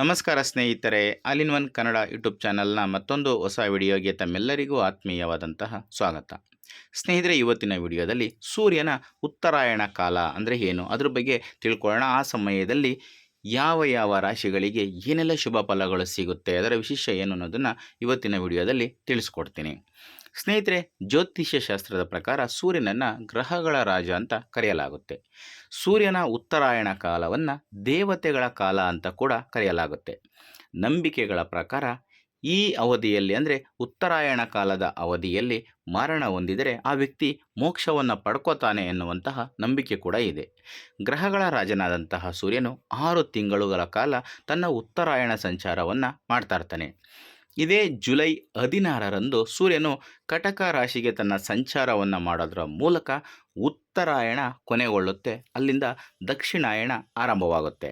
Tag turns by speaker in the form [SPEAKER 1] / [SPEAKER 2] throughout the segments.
[SPEAKER 1] ನಮಸ್ಕಾರ ಸ್ನೇಹಿತರೆ all in one Kannada YouTube ಚಾನಲ್ನ ಮತ್ತೊಂದು ಹೊಸ ವಿಡಿಯೋಗೆ ತಮ್ಮೆಲ್ಲರಿಗೂ ಆತ್ಮೀಯವಾದಂತಹ ಸ್ವಾಗತ. ಸ್ನೇಹಿತರೆ, ಇವತ್ತಿನ ವಿಡಿಯೋದಲ್ಲಿ ಸೂರ್ಯನ ಉತ್ತರಾಯಣ ಕಾಲ ಅಂದರೆ ಏನು? ಅದ್ರ ಬಗ್ಗೆ ತಿಳ್ಕೊಳ್ಳೋಣ. ಆ ಸಮಯದಲ್ಲಿ ಯಾವ ಯಾವ ರಾಶಿಗಳಿಗೆ ಏನೆಲ್ಲ ಶುಭ ಫಲಗಳು ಸಿಗುತ್ತೆ, ಅದರ ವಿಶೇಷ ಏನು ಅನ್ನೋದನ್ನು ಇವತ್ತಿನ ವಿಡಿಯೋದಲ್ಲಿ ತಿಳಿಸ್ಕೊಡ್ತೀನಿ. ಸ್ನೇಹಿತರೆ ಜ್ಯೋತಿಷ್ಯ ಶಾಸ್ತ್ರದ ಪ್ರಕಾರ ಸೂರ್ಯನನ್ನು ಗ್ರಹಗಳ ರಾಜ ಅಂತ ಕರೆಯಲಾಗುತ್ತೆ. ಸೂರ್ಯನ ಉತ್ತರಾಯಣ ಕಾಲವನ್ನು ದೇವತೆಗಳ ಕಾಲ ಅಂತ ಕೂಡ ಕರೆಯಲಾಗುತ್ತೆ. ನಂಬಿಕೆಗಳ ಪ್ರಕಾರ ಈ ಅವಧಿಯಲ್ಲಿ ಅಂದರೆ ಉತ್ತರಾಯಣ ಕಾಲದ ಅವಧಿಯಲ್ಲಿ ಮರಣ ಹೊಂದಿದರೆ ಆ ವ್ಯಕ್ತಿ ಮೋಕ್ಷವನ್ನು ಪಡ್ಕೋತಾನೆ ಎನ್ನುವಂತಹ ನಂಬಿಕೆ ಕೂಡ ಇದೆ. ಗ್ರಹಗಳ ರಾಜನಾದಂತಹ ಸೂರ್ಯನು ಆರು ತಿಂಗಳುಗಳ ಕಾಲ ತನ್ನ ಉತ್ತರಾಯಣ ಸಂಚಾರವನ್ನು ಮಾಡ್ತಾ ಇರ್ತಾನೆ. ಇದೇ ಜುಲೈ ಹದಿನಾರರಂದು ಸೂರ್ಯನು ಕಟಕ ರಾಶಿಗೆ ತನ್ನ ಸಂಚಾರವನ್ನು ಮಾಡೋದರ ಮೂಲಕ ಉತ್ತರಾಯಣ ಕೊನೆಗೊಳ್ಳುತ್ತೆ. ಅಲ್ಲಿಂದ ದಕ್ಷಿಣಾಯಣ ಆರಂಭವಾಗುತ್ತೆ.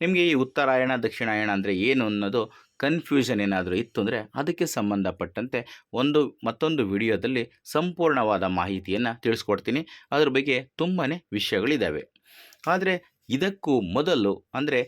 [SPEAKER 1] ನಿಮಗೆ ಈ ಉತ್ತರಾಯಣ, ದಕ್ಷಿಣಾಯಣ ಅಂದರೆ ಏನು ಅನ್ನೋದು ಕನ್ಫ್ಯೂಷನ್ ಏನಾದರೂ ಇತ್ತು ಅಂದರೆ ಅದಕ್ಕೆ ಸಂಬಂಧಪಟ್ಟಂತೆ ಒಂದು ಮತ್ತೊಂದು ವಿಡಿಯೋದಲ್ಲಿ ಸಂಪೂರ್ಣವಾದ ಮಾಹಿತಿಯನ್ನು ತಿಳಿಸ್ಕೊಡ್ತೀನಿ. ಅದ್ರ ಬಗ್ಗೆ ತುಂಬಾ ವಿಷಯಗಳಿದ್ದಾವೆ ಆದರೆ ಇದಕ್ಕೂ ಮೊದಲು ಅಂದರೆ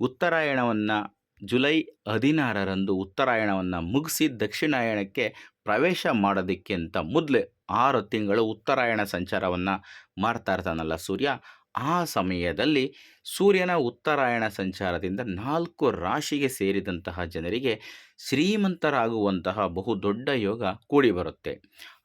[SPEAKER 1] ಉತ್ತರಾಯಣವನ್ನು ಜುಲೈ ಹದಿನಾರರಂದು ಉತ್ತರಾಯಣವನ್ನು ಮುಗಿಸಿ ದಕ್ಷಿಣಾಯಣಕ್ಕೆ ಪ್ರವೇಶ ಮಾಡೋದಕ್ಕಿಂತ ಮೊದಲೇ ಆರು ತಿಂಗಳು ಉತ್ತರಾಯಣ ಸಂಚಾರವನ್ನು ಮಾಡ್ತಾ ಇರ್ತಾನಲ್ಲ ಸೂರ್ಯ. ಆ ಸಮಯದಲ್ಲಿ ಸೂರ್ಯನ ಉತ್ತರಾಯಣ ಸಂಚಾರದಿಂದ ನಾಲ್ಕು ರಾಶಿಗೆ ಸೇರಿದಂತಹ ಜನರಿಗೆ ಶ್ರೀಮಂತರಾಗುವಂತಹ ಬಹುದೊಡ್ಡ ಯೋಗ ಕೂಡಿ ಬರುತ್ತೆ.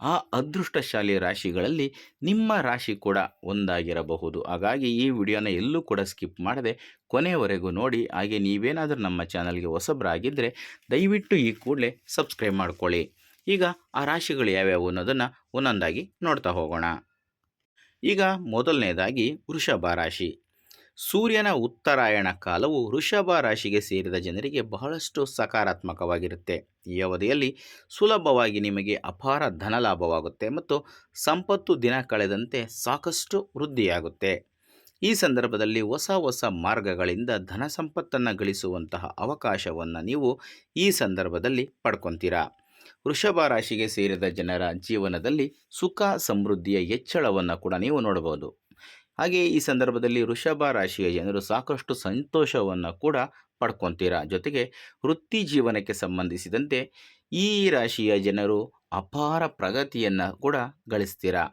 [SPEAKER 1] ಆ ಅದೃಷ್ಟಶಾಲಿ ರಾಶಿಗಳಲ್ಲಿ ನಿಮ್ಮ ರಾಶಿ ಕೂಡ ಒಂದಾಗಿರಬಹುದು. ಹಾಗಾಗಿ ಈ ವಿಡಿಯೋನ ಎಲ್ಲೂ ಕೂಡ ಸ್ಕಿಪ್ ಮಾಡದೆ ಕೊನೆಯವರೆಗೂ ನೋಡಿ. ಹಾಗೆ ನೀವೇನಾದರೂ ನಮ್ಮ ಚಾನಲ್ಗೆ ಹೊಸಬರಾಗಿದ್ದರೆ ದಯವಿಟ್ಟು ಈ ಕೂಡಲೇ ಸಬ್ಸ್ಕ್ರೈಬ್ ಮಾಡ್ಕೊಳ್ಳಿ. ಈಗ ಆ ರಾಶಿಗಳು ಯಾವ್ಯಾವು ಅನ್ನೋದನ್ನು ಒಂದೊಂದಾಗಿ ನೋಡ್ತಾ ಹೋಗೋಣ. ಈಗ ಮೊದಲನೇದಾಗಿ ವೃಷಭ ರಾಶಿ. ಸೂರ್ಯನ ಉತ್ತರಾಯಣ ಕಾಲವು ವೃಷಭ ರಾಶಿಗೆ ಸೇರಿದ ಜನರಿಗೆ ಬಹಳಷ್ಟು ಸಕಾರಾತ್ಮಕವಾಗಿರುತ್ತೆ. ಈ ಅವಧಿಯಲ್ಲಿ ಸುಲಭವಾಗಿ ನಿಮಗೆ ಅಪಾರ ಧನಲಾಭವಾಗುತ್ತೆ ಮತ್ತು ಸಂಪತ್ತು ದಿನ ಕಳೆದಂತೆ ಸಾಕಷ್ಟು ವೃದ್ಧಿಯಾಗುತ್ತೆ. ಈ ಸಂದರ್ಭದಲ್ಲಿ ಹೊಸ ಹೊಸ ಮಾರ್ಗಗಳಿಂದ ಧನ ಸಂಪತ್ತನ್ನು ಗಳಿಸುವಂತಹ ಅವಕಾಶವನ್ನು ನೀವು ಈ ಸಂದರ್ಭದಲ್ಲಿ ಪಡ್ಕೊತೀರಾ. ವೃಷಭ ರಾಶಿಗೆ ಸೇರಿದ ಜನರ ಜೀವನದಲ್ಲಿ ಸುಖ, ಸಮೃದ್ಧಿಯ ಹೆಚ್ಚಳವನ್ನು ಕೂಡ ನೀವು ನೋಡಬಹುದು. ಹಾಗೆ ಈ ಸಂದರ್ಭದಲ್ಲಿ ವೃಷಭ ರಾಶಿಯ ಜನರು ಸಾಕಷ್ಟು ಸಂತೋಷವನ್ನು ಕೂಡ ಪಡ್ಕೊತೀರಾ. ಜೊತೆಗೆ ವೃತ್ತಿ ಜೀವನಕ್ಕೆ ಸಂಬಂಧಿಸಿದಂತೆ ಈ ರಾಶಿಯ ಜನರು ಅಪಾರ ಪ್ರಗತಿಯನ್ನು ಕೂಡ ಗಳಿಸ್ತೀರಾ.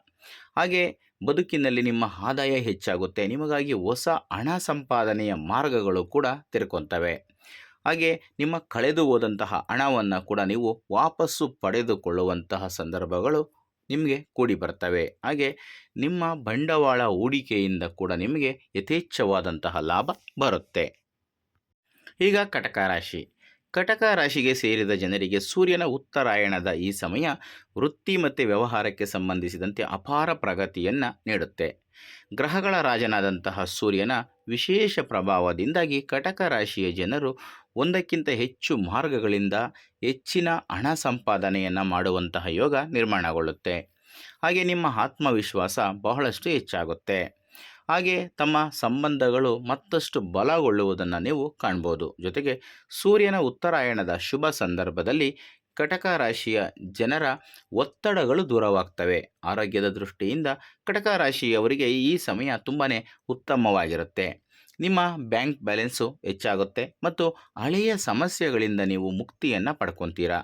[SPEAKER 1] ಹಾಗೆ ಬದುಕಿನಲ್ಲಿ ನಿಮ್ಮ ಆದಾಯ ಹೆಚ್ಚಾಗುತ್ತೆ. ನಿಮಗಾಗಿ ಹೊಸ ಹಣ ಸಂಪಾದನೆಯ ಮಾರ್ಗಗಳು ಕೂಡ ತೆರ್ಕೊತವೆ. ಹಾಗೆ ನಿಮ್ಮ ಕಳೆದು ಹೋದಂತಹ ಹಣವನ್ನು ಕೂಡ ನೀವು ವಾಪಸ್ಸು ಪಡೆದುಕೊಳ್ಳುವಂತಹ ಸಂದರ್ಭಗಳು ನಿಮಗೆ ಕೂಡಿ ಬರ್ತವೆ. ಹಾಗೆ ನಿಮ್ಮ ಬಂಡವಾಳ ಹೂಡಿಕೆಯಿಂದ ಕೂಡ ನಿಮಗೆ ಯಥೇಚ್ಛವಾದಂತಹ ಲಾಭ ಬರುತ್ತೆ. ಈಗ ಕಟಕ ರಾಶಿ. ಕಟಕ ರಾಶಿಗೆ ಸೇರಿದ ಜನರಿಗೆ ಸೂರ್ಯನ ಉತ್ತರಾಯಣದ ಈ ಸಮಯ ವೃತ್ತಿ ಮತ್ತು ವ್ಯವಹಾರಕ್ಕೆ ಸಂಬಂಧಿಸಿದಂತೆ ಅಪಾರ ಪ್ರಗತಿಯನ್ನು ನೀಡುತ್ತೆ. ಗ್ರಹಗಳ ರಾಜನಾದಂತಹ ಸೂರ್ಯನ ವಿಶೇಷ ಪ್ರಭಾವದಿಂದಾಗಿ ಕಟಕ ರಾಶಿಯ ಜನರು ಒಂದಕ್ಕಿಂತ ಹೆಚ್ಚು ಮಾರ್ಗಗಳಿಂದ ಹೆಚ್ಚಿನ ಹಣ ಸಂಪಾದನೆಯನ್ನು ಮಾಡುವಂತಹ ಯೋಗ ನಿರ್ಮಾಣಗೊಳ್ಳುತ್ತೆ. ಹಾಗೆ ನಿಮ್ಮ ಆತ್ಮವಿಶ್ವಾಸ ಬಹಳಷ್ಟು ಹೆಚ್ಚಾಗುತ್ತೆ. ಹಾಗೆ ತಮ್ಮ ಸಂಬಂಧಗಳು ಮತ್ತಷ್ಟು ಬಲಗೊಳ್ಳುವುದನ್ನು ನೀವು ಕಾಣ್ಬೋದು. ಜೊತೆಗೆ ಸೂರ್ಯನ ಉತ್ತರಾಯಣದ ಶುಭ ಸಂದರ್ಭದಲ್ಲಿ ಕಟಕ ರಾಶಿಯ ಜನರ ಒತ್ತಡಗಳು ದೂರವಾಗ್ತವೆ. ಆರೋಗ್ಯದ ದೃಷ್ಟಿಯಿಂದ ಕಟಕ ರಾಶಿಯವರಿಗೆ ಈ ಸಮಯ ತುಂಬಾ ಉತ್ತಮವಾಗಿರುತ್ತೆ. ನಿಮ್ಮ ಬ್ಯಾಂಕ್ ಬ್ಯಾಲೆನ್ಸು ಹೆಚ್ಚಾಗುತ್ತೆ ಮತ್ತು ಹಳೆಯ ಸಮಸ್ಯೆಗಳಿಂದ ನೀವು ಮುಕ್ತಿಯನ್ನು ಪಡ್ಕೊತೀರಾ.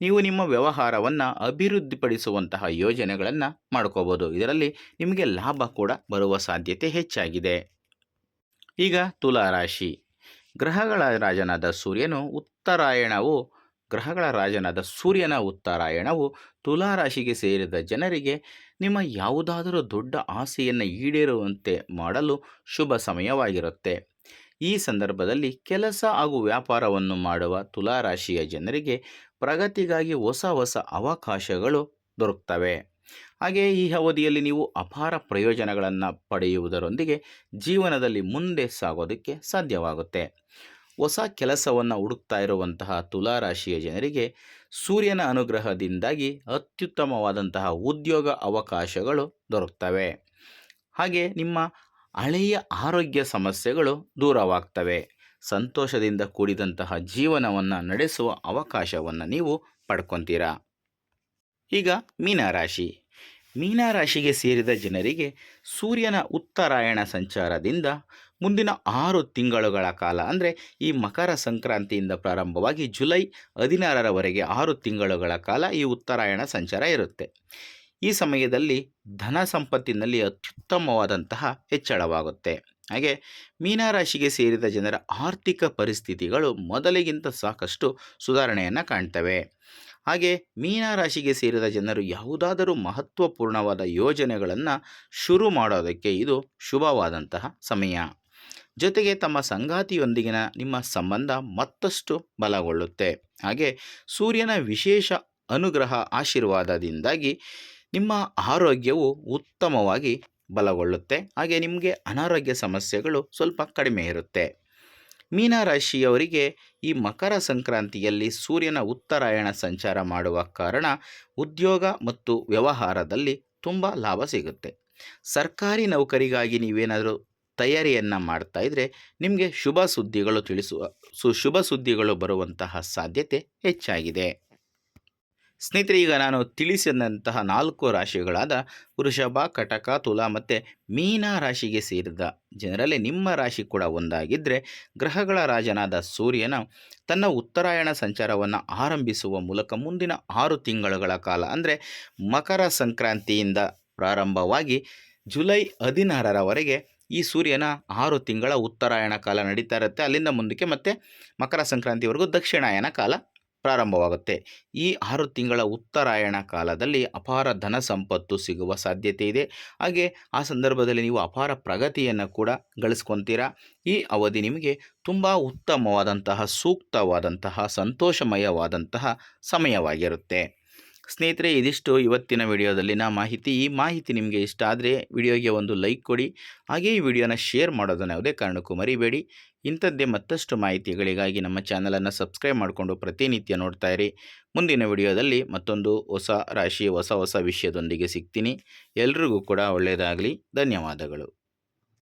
[SPEAKER 1] ನೀವು ನಿಮ್ಮ ವ್ಯವಹಾರವನ್ನು ಅಭಿವೃದ್ಧಿಪಡಿಸುವಂತಹ ಯೋಜನೆಗಳನ್ನು ಮಾಡ್ಕೋಬೋದು. ಇದರಲ್ಲಿ ನಿಮಗೆ ಲಾಭ ಕೂಡ ಬರುವ ಸಾಧ್ಯತೆ ಹೆಚ್ಚಾಗಿದೆ. ಈಗ ತುಲಾ ರಾಶಿ. ಗ್ರಹಗಳ ರಾಜನಾದ ಸೂರ್ಯನು ಉತ್ತರಾಯಣವು ಗ್ರಹಗಳ ರಾಜನಾದ ಸೂರ್ಯನ ಉತ್ತರಾಯಣವು ತುಲಾ ರಾಶಿಗೆ ಸೇರಿದ ಜನರಿಗೆ ನಿಮ್ಮ ಯಾವುದಾದರೂ ದೊಡ್ಡ ಆಸೆಯನ್ನು ಈಡೇರುವಂತೆ ಮಾಡಲು ಶುಭ ಸಮಯವಾಗಿರುತ್ತೆ. ಈ ಸಂದರ್ಭದಲ್ಲಿ ಕೆಲಸ ಹಾಗೂ ವ್ಯಾಪಾರವನ್ನು ಮಾಡುವ ತುಲಾ ರಾಶಿಯ ಜನರಿಗೆ ಪ್ರಗತಿಗಾಗಿ ಹೊಸ ಹೊಸ ಅವಕಾಶಗಳು ದೊರಕ್ತವೆ. ಹಾಗೆ ಈ ಅವಧಿಯಲ್ಲಿ ನೀವು ಅಪಾರ ಪ್ರಯೋಜನಗಳನ್ನು ಪಡೆಯುವುದರೊಂದಿಗೆ ಜೀವನದಲ್ಲಿ ಮುಂದೆ ಸಾಗೋದಕ್ಕೆ ಸಾಧ್ಯವಾಗುತ್ತೆ. ಹೊಸ ಕೆಲಸವನ್ನು ಹುಡುಕ್ತಾ ಇರುವಂತಹ ತುಲಾ ರಾಶಿಯ ಜನರಿಗೆ ಸೂರ್ಯನ ಅನುಗ್ರಹದಿಂದಾಗಿ ಅತ್ಯುತ್ತಮವಾದಂತಹ ಉದ್ಯೋಗ ಅವಕಾಶಗಳು ದೊರಕ್ತವೆ. ಹಾಗೆ ನಿಮ್ಮ ಹಳೆಯ ಆರೋಗ್ಯ ಸಮಸ್ಯೆಗಳು ದೂರವಾಗ್ತವೆ. ಸಂತೋಷದಿಂದ ಕೂಡಿದಂತಹ ಜೀವನವನ್ನು ನಡೆಸುವ ಅವಕಾಶವನ್ನು ನೀವು ಪಡ್ಕೊತೀರಾ? ಈಗ ಮೀನರಾಶಿ. ಮೀನರಾಶಿಗೆ ಸೇರಿದ ಜನರಿಗೆ ಸೂರ್ಯನ ಉತ್ತರಾಯಣ ಸಂಚಾರದಿಂದ ಮುಂದಿನ ಆರು ತಿಂಗಳುಗಳ ಕಾಲ, ಅಂದರೆ ಈ ಮಕರ ಸಂಕ್ರಾಂತಿಯಿಂದ ಪ್ರಾರಂಭವಾಗಿ ಜುಲೈ ಹದಿನಾರರವರೆಗೆ ಆರು ತಿಂಗಳುಗಳ ಕಾಲ ಈ ಉತ್ತರಾಯಣ ಸಂಚಾರ ಇರುತ್ತೆ. ಈ ಸಮಯದಲ್ಲಿ ಧನ ಸಂಪತ್ತಿನಲ್ಲಿ ಅತ್ಯುತ್ತಮವಾದಂತಹ ಹೆಚ್ಚಳವಾಗುತ್ತೆ. ಹಾಗೆ ಮೀನರಾಶಿಗೆ ಸೇರಿದ ಜನರ ಆರ್ಥಿಕ ಪರಿಸ್ಥಿತಿಗಳು ಮೊದಲಿಗಿಂತ ಸಾಕಷ್ಟು ಸುಧಾರಣೆಯನ್ನು ಕಾಣ್ತವೆ. ಹಾಗೆ ಮೀನರಾಶಿಗೆ ಸೇರಿದ ಜನರು ಯಾವುದಾದರೂ ಮಹತ್ವಪೂರ್ಣವಾದ ಯೋಜನೆಗಳನ್ನು ಶುರು ಮಾಡೋದಕ್ಕೆ ಇದು ಶುಭವಾದಂತಹ ಸಮಯ. ಜೊತೆಗೆ ತಮ್ಮ ಸಂಗಾತಿಯೊಂದಿಗಿನ ನಿಮ್ಮ ಸಂಬಂಧ ಮತ್ತಷ್ಟು ಬಲಗೊಳ್ಳುತ್ತೆ. ಹಾಗೆ ಸೂರ್ಯನ ವಿಶೇಷ ಅನುಗ್ರಹ ಆಶೀರ್ವಾದದಿಂದಾಗಿ ನಿಮ್ಮ ಆರೋಗ್ಯವು ಉತ್ತಮವಾಗಿ ಬಲಗೊಳ್ಳುತ್ತೆ. ಹಾಗೆ ನಿಮಗೆ ಅನಾರೋಗ್ಯ ಸಮಸ್ಯೆಗಳು ಸ್ವಲ್ಪ ಕಡಿಮೆ ಇರುತ್ತೆ. ಮೀನರಾಶಿಯವರಿಗೆ ಈ ಮಕರ ಸಂಕ್ರಾಂತಿಯಲ್ಲಿ ಸೂರ್ಯನ ಉತ್ತರಾಯಣ ಸಂಚಾರ ಮಾಡುವ ಕಾರಣ ಉದ್ಯೋಗ ಮತ್ತು ವ್ಯವಹಾರದಲ್ಲಿ ತುಂಬ ಲಾಭ ಸಿಗುತ್ತೆ. ಸರ್ಕಾರಿ ನೌಕರಿಗಾಗಿ ನೀವೇನಾದರೂ ತಯಾರಿಯನ್ನು ಮಾಡ್ತಾ ಇದ್ದರೆ ನಿಮಗೆ ಶುಭ ಸುದ್ದಿಗಳು ತಿಳಿಸುವ ಸು, ಶುಭ ಸುದ್ದಿಗಳು ಬರುವಂತಹ ಸಾಧ್ಯತೆ ಹೆಚ್ಚಾಗಿದೆ. ಸ್ನೇಹಿತರೆ, ಈಗ ನಾನು ತಿಳಿಸಿದಂತಹ ನಾಲ್ಕು ರಾಶಿಗಳಾದ ವೃಷಭ, ಕಟಕ, ತುಲಾ ಮತ್ತು ಮೀನ ರಾಶಿಗೆ ಸೇರಿದ ಜನರಲ್ಲಿ ನಿಮ್ಮ ರಾಶಿ ಕೂಡ ಒಂದಾಗಿದ್ದರೆ ಗ್ರಹಗಳ ರಾಜನಾದ ಸೂರ್ಯನ ತನ್ನ ಉತ್ತರಾಯಣ ಸಂಚಾರವನ್ನು ಆರಂಭಿಸುವ ಮೂಲಕ ಮುಂದಿನ ಆರು ತಿಂಗಳುಗಳ ಕಾಲ, ಅಂದರೆ ಮಕರ ಸಂಕ್ರಾಂತಿಯಿಂದ ಪ್ರಾರಂಭವಾಗಿ ಜುಲೈ ಹದಿನಾರರವರೆಗೆ ಈ ಸೂರ್ಯನ ಆರು ತಿಂಗಳ ಉತ್ತರಾಯಣ ಕಾಲ ನಡೀತಾ ಇರುತ್ತೆ. ಅಲ್ಲಿಂದ ಮುಂದಕ್ಕೆ ಮತ್ತೆ ಮಕರ ಸಂಕ್ರಾಂತಿವರೆಗೂ ದಕ್ಷಿಣಾಯನ ಕಾಲ ಪ್ರಾರಂಭವಾಗುತ್ತೆ. ಈ ಆರು ತಿಂಗಳ ಉತ್ತರಾಯಣ ಕಾಲದಲ್ಲಿ ಅಪಾರ ಧನ ಸಂಪತ್ತು ಸಿಗುವ ಸಾಧ್ಯತೆ ಇದೆ. ಹಾಗೆ ಆ ಸಂದರ್ಭದಲ್ಲಿ ನೀವು ಅಪಾರ ಪ್ರಗತಿಯನ್ನು ಕೂಡ ಗಳಿಸ್ಕೊತೀರಾ? ಈ ಅವಧಿ ನಿಮಗೆ ತುಂಬ ಉತ್ತಮವಾದಂತಹ, ಸೂಕ್ತವಾದಂತಹ, ಸಂತೋಷಮಯವಾದಂತಹ ಸಮಯವಾಗಿರುತ್ತೆ. ಸ್ನೇಹಿತರೆ, ಇದಿಷ್ಟು ಇವತ್ತಿನ ವಿಡಿಯೋದಲ್ಲಿನ ಮಾಹಿತಿ, ಈ ಮಾಹಿತಿ ನಿಮಗೆ ಇಷ್ಟ ಆದರೆ ವಿಡಿಯೋಗೆ ಒಂದು ಲೈಕ್ ಕೊಡಿ, ಹಾಗೆ ಈ ವಿಡಿಯೋನ ಶೇರ್ ಮಾಡೋದನ್ನು ಯಾವುದೇ ಕಾರಣಕ್ಕೂ ಮರಿಬೇಡಿ. ಇಂಥದ್ದೇ ಮತ್ತಷ್ಟು ಮಾಹಿತಿಗಳಿಗಾಗಿ ನಮ್ಮ ಚಾನಲನ್ನು ಸಬ್ಸ್ಕ್ರೈಬ್ ಮಾಡಿಕೊಂಡು ಪ್ರತಿನಿತ್ಯ ನೋಡ್ತಾ ಇರಿ. ಮುಂದಿನ ವಿಡಿಯೋದಲ್ಲಿ ಮತ್ತೊಂದು ಹೊಸ ರಾಶಿ, ಹೊಸ ಹೊಸ ವಿಷಯದೊಂದಿಗೆ ಸಿಗ್ತೀನಿ. ಎಲ್ರಿಗೂ ಕೂಡ ಒಳ್ಳೆಯದಾಗಲಿ. ಧನ್ಯವಾದಗಳು.